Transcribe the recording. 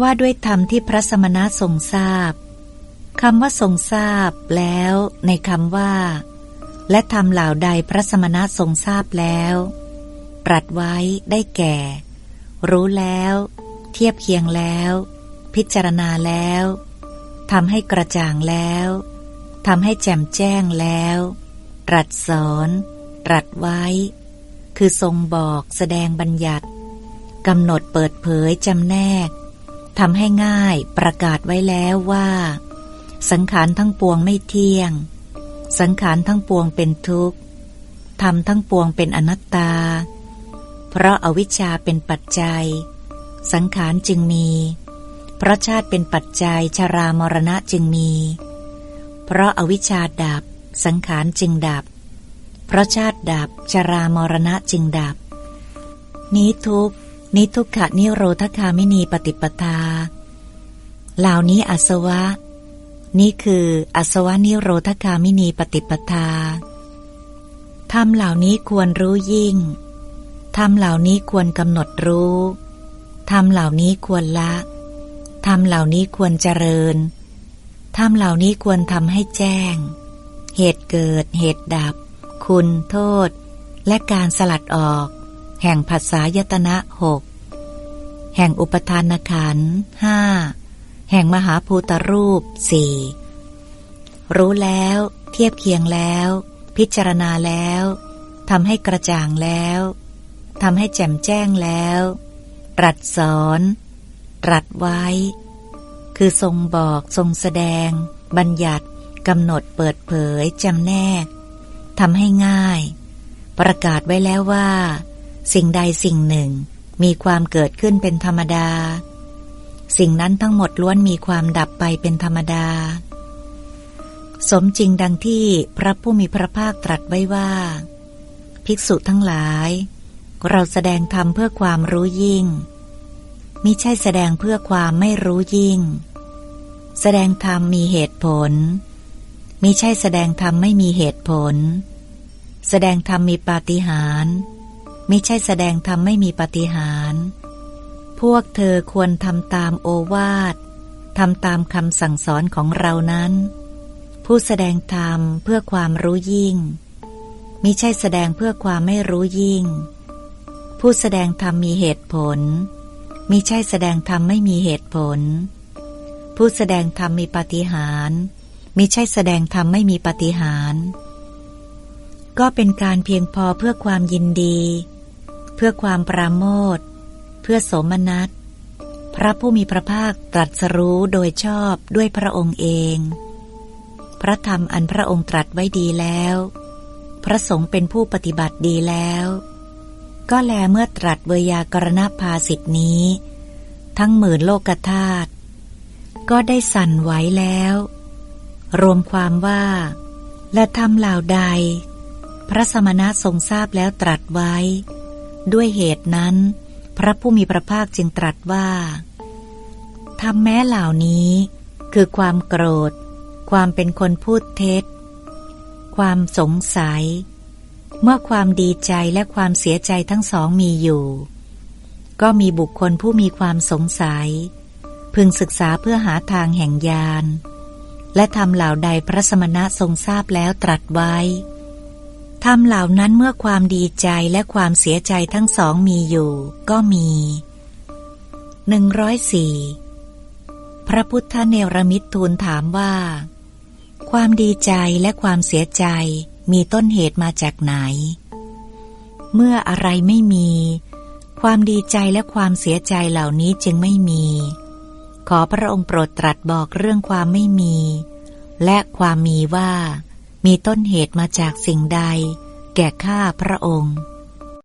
ว่าด้วยธรรมที่พระสมณะทรงทราบคำว่าทรงทราบแล้วในคำว่า และทำเหล่าใดพระสมณะทรงทราบแล้วตรัสไว้ได้แก่ รู้แล้ว เทียบเคียงแล้ว พิจารณาแล้วทำให้กระจ่างแล้วทำให้แจ่มแจ้งแล้วตรัสสอนตรัสไว้ คือทรงบอกแสดงบัญญัติกำหนดเปิดเผยจำแนก ทำให้ง่ายประกาศไว้แล้วว่า สังขารทั้งปวงไม่เที่ยง สังขารทั้งปวงเป็นทุกข์ทำทั้งปวงเป็นอนัตตา เพราะอาวิชชาเป็นปัจจัย สังขารจึงมี เพราะชาติเป็นปัจจัยชรามรณะจึงมี เพราะอาวิชชาดับ สังขารจึงดับ เพราะชาติดับชรามรณะจึงดับ นี้ทุกข นิทุกขนิโรธคามินีปฏิปทา เหล่านี้อสวะ นี่คืออสวะนิโรธคามินีปฏิปทาทำเหล่านี้ควรรู้ยิ่งทำเหล่านี้ควรกำหนดรู้ทำเหล่านี้ควรละทำเหล่านี้ควรเจริญทำเหล่านี้ควรทำให้แจ้ง เหตุเกิด เหตุดับ คุณโทษ และการสลัดออก แห่งภาษายตนะหก แห่งอุปทานขันห้าแห่งมหาภูตรูปสี่รู้แล้ว เทียบเคียงแล้ว พิจารณาแล้วทำให้กระจ่างแล้วทำให้แจ่มแจ้งแล้ว ตรัสสอน ตรัสไว้ คือทรงบอกทรงแสดง บัญญัติกำหนดเปิดเผยจำแนกทำให้ง่าย ประกาศไว้แล้วว่า สิ่งใดสิ่งหนึ่ง มีความเกิดขึ้นเป็นธรรมดา สิ่งนั้นทั้งหมดล้วนมีความดับไปเป็นธรรมดา สมจริงดังที่พระผู้มีพระภาคตรัสไว้ว่า ภิกษุทั้งหลาย เราแสดงธรรมเพื่อความรู้ยิ่งมิใช่แสดงเพื่อความไม่รู้ยิ่ง แสดงธรรมมีเหตุผลมิใช่แสดงธรรมไม่มีเหตุผล แสดงธรรมมีปาฏิหาริย์ ไม่ใช่แสดงธรรมไม่มีปฏิหาร พวกเธอควรทำตามโอวาททำตามคำสั่งสอนของเรานั้น ผู้แสดงธรรมเพื่อความรู้ยิ่งมิใช่แสดงเพื่อความไม่รู้ยิ่ง ผู้แสดงธรรมมีเหตุผลมิใช่แสดงธรรมไม่มีเหตุผล ผู้แสดงธรรมมีปฏิหารมิใช่แสดงธรรมไม่มีปฏิหาร ก็เป็นการเพียงพอเพื่อความยินดี พื่อความปราโมทเพื่อสมนัตพระผู้มีพระภาคตรัสรู้โดยชอบด้วยพระองค์เอง พระธรรมอันพระองค์ตรัสไว้ดีแล้ว พระสงฆ์เป็นผู้ปฏิบัติดีแล้ว ก็แลเมื่อตรัสเวยากรณภาสิทธินี้ ทั้งหมื่นโลกธาตุก็ได้สั่นไหวแล้ว รวมความว่า และทำเหล่าใด พระสมณะทรงทราบแล้วตรัสไว้ ด้วยเหตุนั้น พระผู้มีพระภาคจึงตรัสว่าทำแม้เหล่านี้ คือความโกรธ ความเป็นคนพูดเท็จ ความสงสัย เมื่อความดีใจและความเสียใจทั้งสองมีอยู่ ก็มีบุคคลผู้มีความสงสัย พึงศึกษาเพื่อหาทางแห่งยานและทำเหล่าใดพระสมณะทรงทราบแล้วตรัสไว้ ทำเหล่านั้นเมื่อความดีใจและความเสียใจทั้งสองมีอยู่ ก็มีหนึ่งร้อยสี่พระพุทธเนรมิตรทูลถามว่า ความดีใจและความเสียใจมีต้นเหตุมาจากไหน เมื่ออะไรไม่มี ความดีใจและความเสียใจเหล่านี้จึงไม่มี ขอพระองค์โปรดตรัสบอกเรื่องความไม่มี และความมีว่า มีต้นเหตุมาจากสิ่งใด แก่ข้าพระองค์